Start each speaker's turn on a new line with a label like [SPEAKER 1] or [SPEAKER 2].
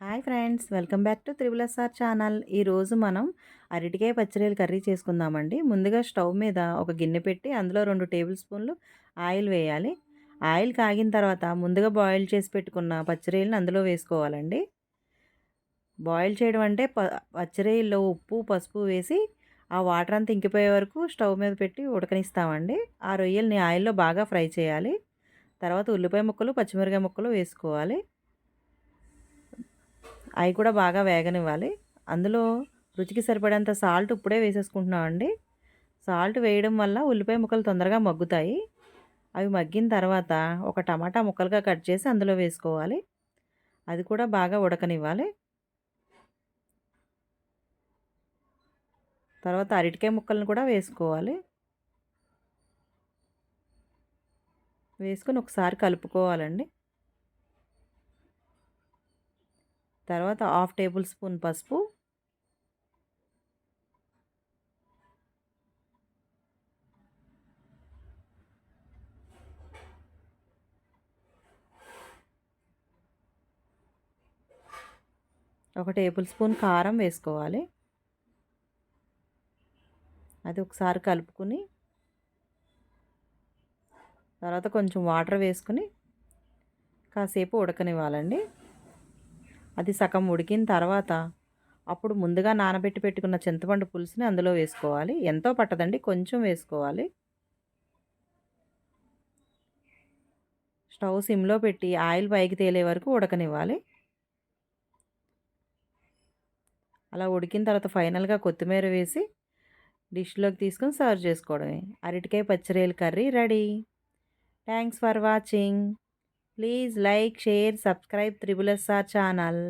[SPEAKER 1] Hi friends welcome back to triple S R channel. ఈరోజు మనం అరటికాయ పచ్చడిలు కర్రీ చేసుకుందామండి. ముందుగా స్టవ్ మీద ఒక గిన్నె పెట్టి అందులో రెండు టేబుల్ స్పూన్లు ఆయిల్ వేయాలి. ఆయిల్ కాగిన తర్వాత ముందుగా బాయిల్ చేసి పెట్టుకున్న పచ్చరీలను అందులో వేసుకోవాలండి. బాయిల్ చేయడం అంటే ప పచ్చరీల్లో ఉప్పు పసుపు వేసి ఆ వాటర్ అంతా ఇంకిపోయే వరకు స్టవ్ మీద పెట్టి ఉడకనిస్తామండి. ఆ రొయ్యల్ని ఆయిల్లో బాగా ఫ్రై చేయాలి. తర్వాత ఉల్లిపాయ ముక్కలు పచ్చిమిరకాయ ముక్కలు వేసుకోవాలి. అవి కూడా బాగా వేగనివ్వాలి. అందులో రుచికి సరిపడేంత సాల్ట్ ఇప్పుడే వేసేసుకుంటున్నామండి సాల్ట్ వేయడం వల్ల ఉల్లిపాయ ముక్కలు తొందరగా మగ్గుతాయి. అవి మగ్గిన తర్వాత ఒక టమాటా ముక్కలుగా కట్ చేసి అందులో వేసుకోవాలి. అది కూడా బాగా ఉడకనివ్వాలి. తర్వాత అరటికాయ ముక్కలను కూడా వేసుకోవాలి. వేసుకొని ఒకసారి కలుపుకోవాలండి. తర్వాత హాఫ్ టేబుల్ స్పూన్ పసుపు. ఒక టేబుల్ స్పూన్ కారం వేసుకోవాలి. అది ఒకసారి కలుపుకుని తర్వాత కొంచెం వాటర్ వేసుకుని కాసేపు ఉడకనివ్వాలండి. అది సగం ఉడికిన తర్వాత అప్పుడు ముందుగా నానబెట్టి పెట్టుకున్న చింతపండు పులుసుని అందులో వేసుకోవాలి. ఎంతో పట్టదండి కొంచెం వేసుకోవాలి. స్టవ్ సిమ్లో పెట్టి ఆయిల్ పైకి తేలే వరకు ఉడకనివ్వాలి. అలా ఉడికిన తర్వాత ఫైనల్గా కొత్తిమీర వేసి డిష్లోకి తీసుకొని సర్వ్ చేసుకోవడమే. అరటికాయ పచ్చిరేలు curry ready. Thanks for watching. Please like share subscribe triple S R channel